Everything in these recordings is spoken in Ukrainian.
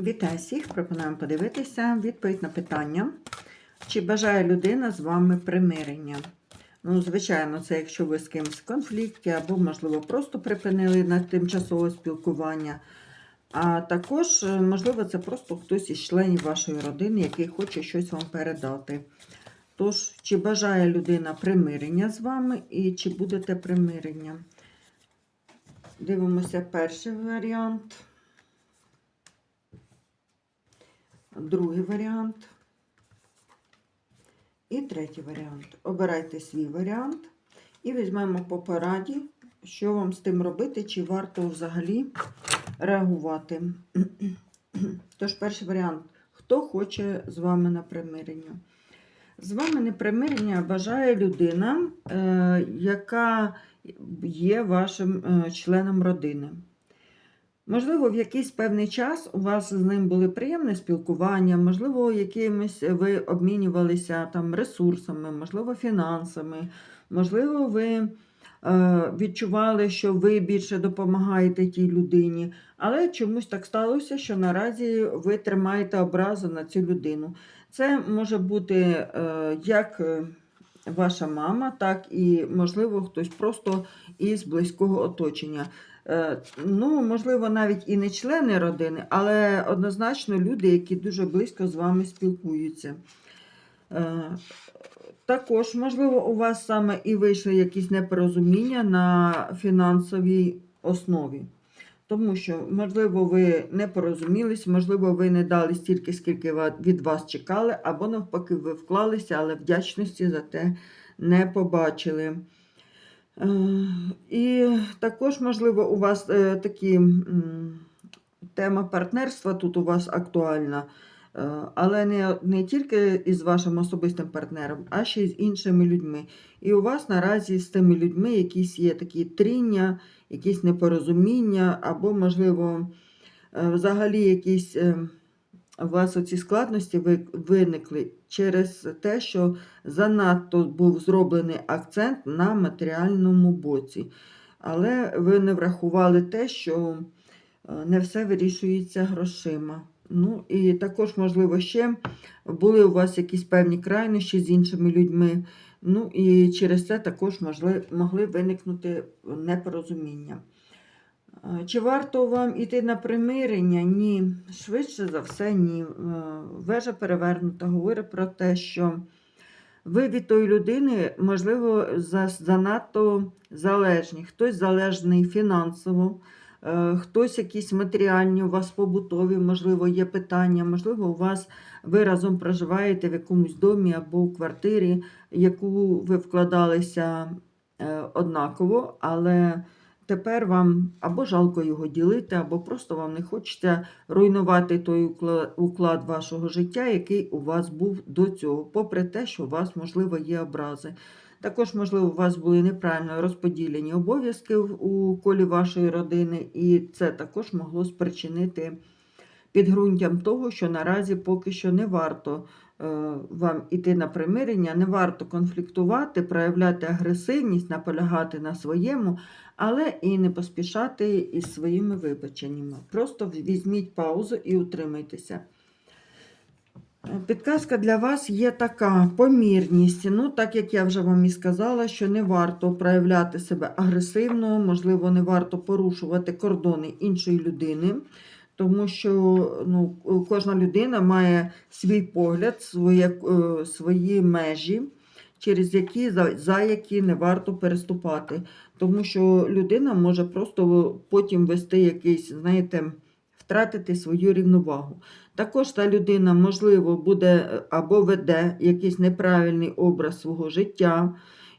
Вітаю всіх! Пропонуємо подивитися відповідь на питання, чи бажає людина з вами примирення. Ну, звичайно, це якщо ви з кимось в конфлікті, або, можливо, просто припинили на тимчасове спілкування. А також, е, можливо, це просто хтось із членів вашої родини, який хоче щось вам передати. Тож, чи бажає людина примирення з вами і чи будете примирення? Дивимося перший варіант. Другий варіант і третій варіант. Обирайте свій варіант і візьмемо по пораді, що вам з тим робити, чи варто взагалі реагувати. Тож, перший варіант. Хто хоче з вами на примирення? З вами на примирення бажає людина, е, яка є вашим е, членом родини. Можливо, в якийсь певний час у вас з ним були приємне спілкування, можливо, якимось ви обмінювалися там ресурсами, можливо, фінансами, можливо, ви е, відчували, що ви більше допомагаєте тій людині, але чомусь так сталося, що наразі ви тримаєте образу на цю людину. Це може бути е, як е, ваша мама, так і, можливо, хтось просто із близького оточення. Е, Ну, можливо, навіть і не члени родини, але однозначно люди, які дуже близько з вами спілкуються. Е, Також, можливо, у вас саме і вийшли якісь непорозуміння на фінансовій основі. Тому що, можливо, ви не порозумілись, можливо, ви не дали стільки, скільки від вас чекали, або навпаки, ви вклалися, але вдячності за те не побачили. Е, І також, можливо, у вас е, такі тема партнерства тут у вас актуальна, е, але не, не тільки із вашим особистим партнером, а ще й з іншими людьми. І у вас наразі з тими людьми якісь є такі тріння, якісь непорозуміння, або, можливо, е, взагалі якісь. е, У вас оці складності виникли через те, що занадто був зроблений акцент на матеріальному боці. Але ви не врахували те, що е, не все вирішується грошима. Ну і також, можливо, ще були у вас якісь певні крайнощі з іншими людьми. Ну і через це також можли, могли виникнути непорозуміння. Е, Чи варто вам іти на примирення? Ні. Швидше за все, ні. Е, Вежа перевернута говорить про те, що ви від тої людини, можливо, занадто залежні. Хтось залежний фінансово, хтось якісь матеріальні, у вас побутові, можливо, є питання, можливо, у вас ви разом проживаєте в якомусь домі або у квартирі, яку ви вкладалися е, однаково, але тепер вам або жалко його ділити, або просто вам не хочеться руйнувати той уклад вашого життя, який у вас був до цього, попри те, що у вас, можливо, є образи. Також, можливо, у вас були неправильно розподілені обов'язки у колі вашої родини, і це також могло спричинити підґрунтям того, що наразі поки що не варто е, вам іти на примирення, не варто конфліктувати, проявляти агресивність, наполягати на своєму, але і не поспішати із своїми вибаченнями. Просто візьміть паузу і утримайтеся. Підказка для вас є така помірність. Ну, так як я вже вам і сказала, що не варто проявляти себе агресивно, можливо, не варто порушувати кордони іншої людини, тому що ну, кожна людина має свій погляд, своє, е, свої межі, через які, за, за які не варто переступати. Тому що людина може просто потім вести якийсь, знаєте, втратити свою рівновагу. Також та людина, можливо, буде е, або веде якийсь неправильний образ свого життя,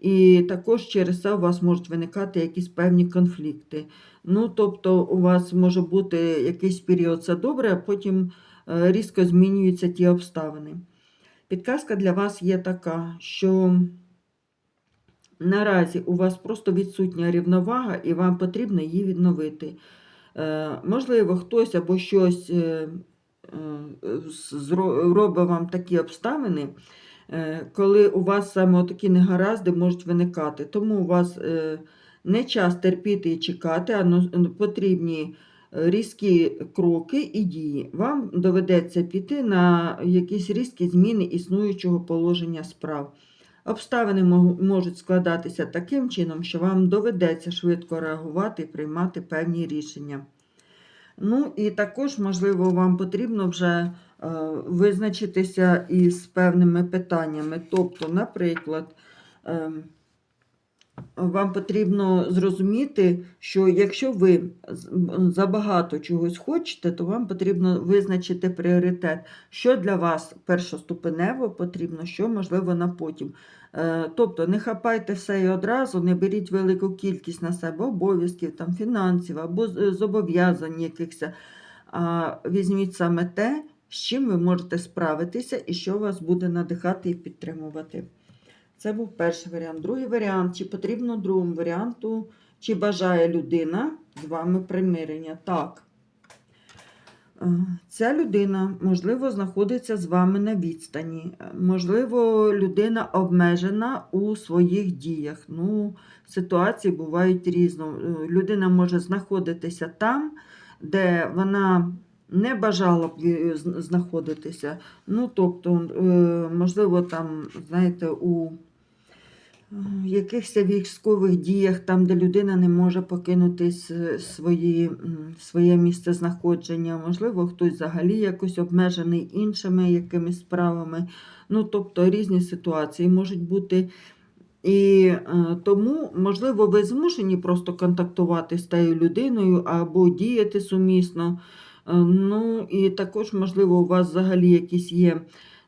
і також через це у вас можуть виникати якісь певні конфлікти. Ну, тобто, у вас може бути якийсь період все добре, а потім е, різко змінюються ті обставини. Підказка для вас є така, що наразі у вас просто відсутня рівновага, і вам потрібно її відновити. Е, можливо, хтось або щось е, е, робить вам такі обставини, коли у вас саме такі негаразди можуть виникати. Тому у вас не час терпіти і чекати, а потрібні різкі кроки і дії. Вам доведеться піти на якісь різкі зміни існуючого положення справ. Обставини можуть складатися таким чином, що вам доведеться швидко реагувати і приймати певні рішення. Ну і також, можливо, вам потрібно вже е, визначитися із певними питаннями. Тобто, наприклад, ем, вам потрібно зрозуміти, що якщо ви забагато чогось хочете, то вам потрібно визначити пріоритет, що для вас першоступенево потрібно, що можливо на потім. Е, Тобто не хапайте все і одразу, не беріть велику кількість на себе обов'язків, там, фінансів або зобов'язань якихось, а візьміть саме те, з чим ви можете справитися і що вас буде надихати і підтримувати. Це був перший варіант. Другий варіант, чи потрібно другому варіанту, чи бажає людина з вами примирення. Так. Е, Ця людина, можливо, знаходиться з вами на відстані. Е, Можливо, людина обмежена у своїх діях. Ну, ситуації бувають різно. Е, Людина може знаходитися там, де вона не бажала б знаходитися. Ну, тобто, можливо, там, знаєте, у якихось військових діях, там, де людина не може покинути свої, своє місце знаходження, можливо, хтось взагалі якось обмежений іншими якимись справами. Ну, тобто різні ситуації можуть бути. І е, тому, можливо, ви змушені просто контактувати з тією людиною або діяти сумісно. Е, Ну, і також, можливо, у вас взагалі якісь є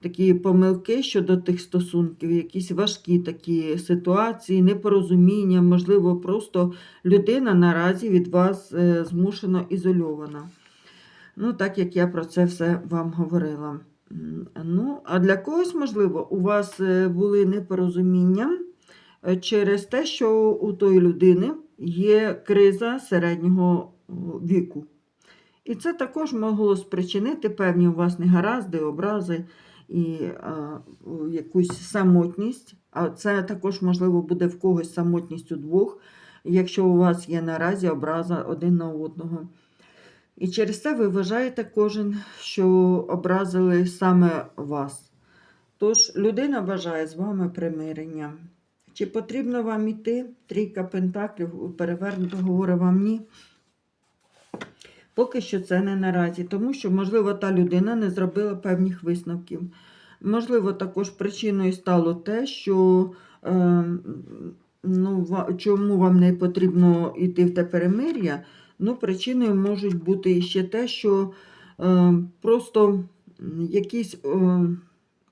такі помилки щодо тих стосунків, якісь важкі такі ситуації, непорозуміння, можливо, просто людина наразі від вас е, змушено ізольована. Ну, так як я про це все вам говорила. Ну, а для когось, можливо, у вас е, були непорозуміння е, через те, що у тої людини є криза середнього віку. І це також могло спричинити певні у вас негаразди, образи і а, якусь самотність. А це також, можливо, буде в когось самотність у двох, якщо у вас є наразі образа один на одного. І через це ви вважаєте кожен, що образили саме вас. Тож людина бажає з вами примирення. Чи потрібно вам іти? Трійка пентаклів перевернуто говорить вам ні. Поки що це не наразі, тому що, можливо, та людина не зробила певних висновків. Можливо, також причиною стало те, що е, ну, чому вам не потрібно йти в те перемир'я. Ну, причиною можуть бути ще те, що е, просто якісь е,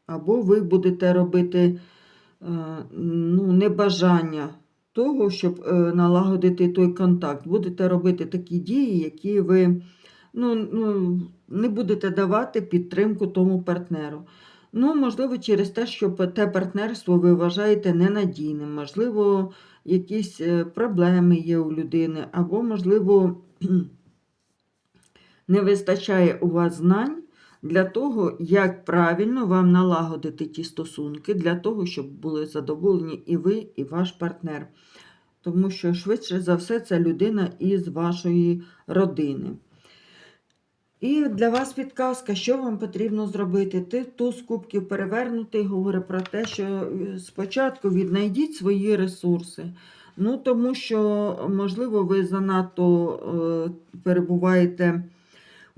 або ви будете робити е, ну, небажання того, щоб е, налагодити той контакт. Будете робити такі дії, які ви ну, ну, не будете давати підтримку тому партнеру. Ну, можливо, через те, що те партнерство ви вважаєте ненадійним, можливо, якісь е, проблеми є у людини, або, можливо, не вистачає у вас знань для того, як правильно вам налагодити ті стосунки, для того, щоб були задоволені і ви, і ваш партнер. Тому що, швидше за все, це людина із вашої родини. І для вас підказка, що вам потрібно зробити. Ти туз кубків перевернутий говорить про те, що спочатку віднайдіть свої ресурси. Ну, тому що, можливо, ви занадто е, перебуваєте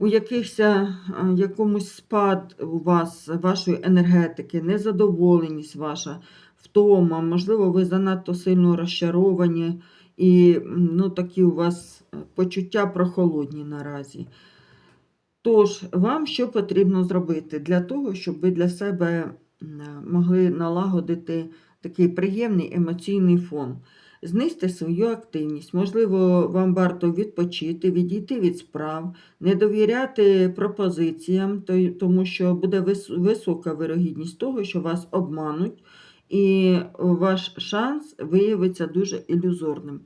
у якихось е, якомусь спад у вас вашої енергетики, незадоволеність ваша, втома, можливо, ви занадто сильно розчаровані, і ну, такі у вас е, почуття прохолодні наразі. Тож, вам що потрібно зробити для того, щоб ви для себе могли налагодити такий приємний емоційний фон? Знизьте свою активність. Можливо, вам варто відпочити, відійти від справ, не довіряти пропозиціям, тому що буде висока вирогідність того, що вас обмануть, і ваш шанс виявиться дуже ілюзорним.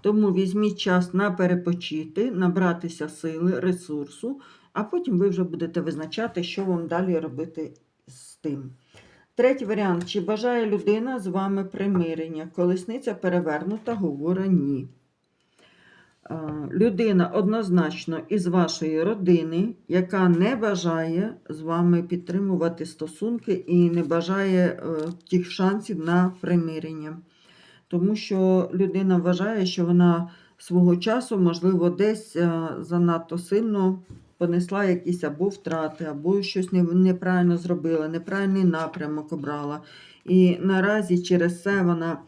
Тому візьміть час на перепочити, набратися сили, ресурсу, а потім ви вже будете визначати, що вам далі робити з тим. Третій варіант. Чи бажає людина з вами примирення? Колесниця перевернута, говорить ні. Е, людина однозначно із вашої родини, яка не бажає з вами підтримувати стосунки і не бажає е, тих шансів на примирення. Тому що людина вважає, що вона свого часу, можливо, десь е, занадто сильно понесла якісь або втрати, або щось неправильно зробила, неправильний напрямок обрала. І наразі через це вона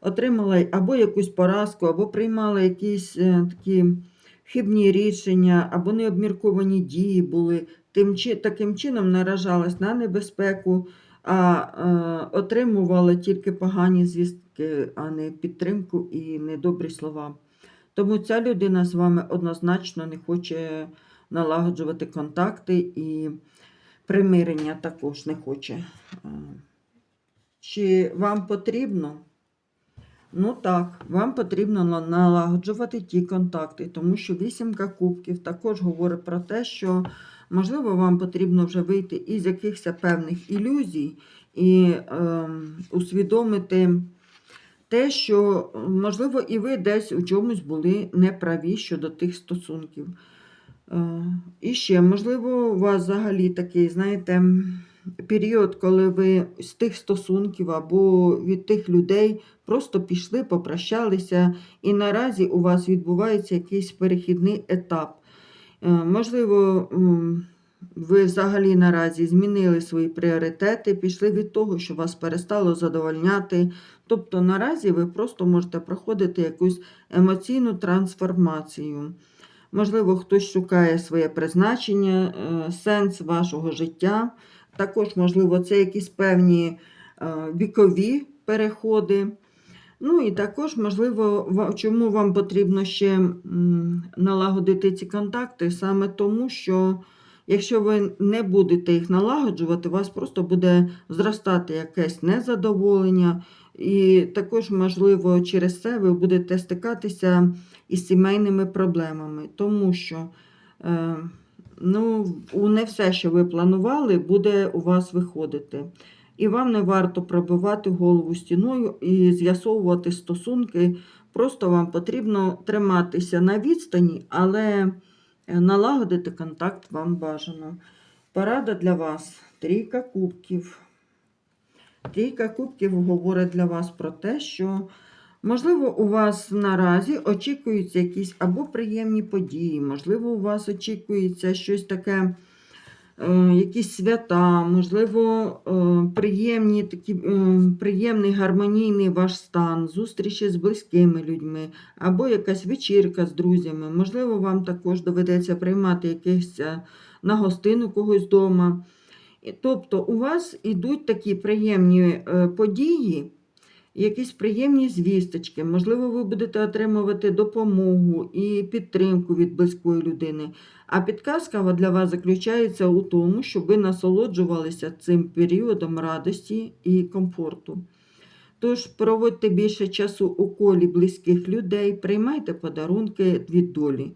отримала або якусь поразку, або приймала якісь е, такі хибні рішення, або необмірковані дії були. Тим, таким чином наражалась на небезпеку, а е, отримувала тільки погані звістки, а не підтримку і недобрі слова. Тому ця людина з вами однозначно не хоче налагоджувати контакти і примирення також не хоче. Е, Чи вам потрібно? Ну так, вам потрібно налагоджувати ті контакти, тому що вісімка кубків також говорить про те, що можливо вам потрібно вже вийти із якихось певних ілюзій і ем, усвідомити те, що можливо і ви десь у чомусь були неправі щодо тих стосунків. Е, І ще, можливо, у вас взагалі такий, знаєте, період, коли ви з тих стосунків або від тих людей просто пішли, попрощалися, і наразі у вас відбувається якийсь перехідний етап. Е, Можливо, ви взагалі наразі змінили свої пріоритети, пішли від того, що вас перестало задовольняти. Тобто наразі ви просто можете проходити якусь емоційну трансформацію. Можливо, хтось шукає своє призначення, е, сенс вашого життя. Також, можливо, це якісь певні е, вікові переходи. Ну і також, можливо, чому вам потрібно ще налагодити ці контакти? Саме тому, що якщо ви не будете їх налагоджувати, у вас просто буде зростати якесь незадоволення, і також, можливо, через це ви будете стикатися із сімейними проблемами, тому що е, ну, не все, що ви планували, буде у вас виходити. І вам не варто пробивати голову стіною і з'ясовувати стосунки. Просто вам потрібно триматися на відстані, але е, налагодити контакт вам бажано. Порада для вас. Трійка кубків. Трійка кубків говорить для вас про те, що, можливо, у вас наразі очікуються якісь або приємні події, можливо, у вас очікується щось таке, е, якісь свята, можливо, е, приємні, такі, е, приємний гармонійний ваш стан, зустрічі з близькими людьми, або якась вечірка з друзями. Можливо, вам також доведеться приймати якихось на гостину когось вдома. Тобто у вас ідуть такі приємні події, якісь приємні звісточки. Можливо, ви будете отримувати допомогу і підтримку від близької людини. А підказка для вас заключається у тому, щоб ви насолоджувалися цим періодом радості і комфорту. Тож проводьте більше часу у колі близьких людей, приймайте подарунки від долі.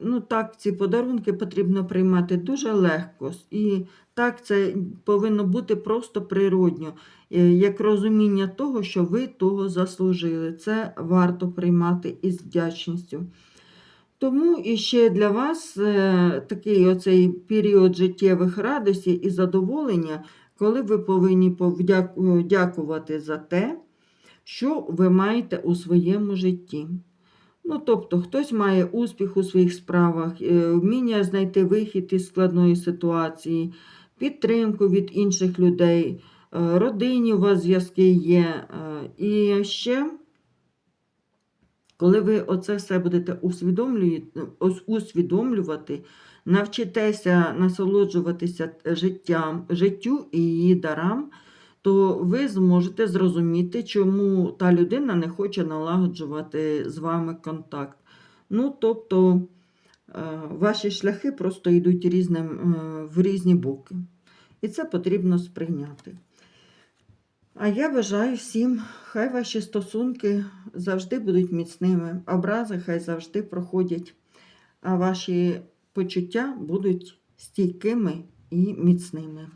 Ну так, ці подарунки потрібно приймати дуже легко. І так, це повинно бути просто природньо, е, як розуміння того, що ви того заслужили. Це варто приймати із вдячністю. Тому і ще для вас е, такий оцей період життєвих радостей і задоволення, коли ви повинні дякувати за те, що ви маєте у своєму житті. Ну, тобто, хтось має успіх у своїх справах, е, вміння знайти вихід із складної ситуації, підтримку від інших людей, е, родині у вас зв'язки є. е, І ще, коли ви оце все будете усвідомлювати, навчитеся насолоджуватися життям, життю і її дарам, то ви зможете зрозуміти, чому та людина не хоче налагоджувати з вами контакт. Ну, тобто, е, ваші шляхи просто йдуть різним, е, в різні боки. І це потрібно сприйняти. А я бажаю всім, хай ваші стосунки завжди будуть міцними, образи хай завжди проходять, а ваші почуття будуть стійкими і міцними.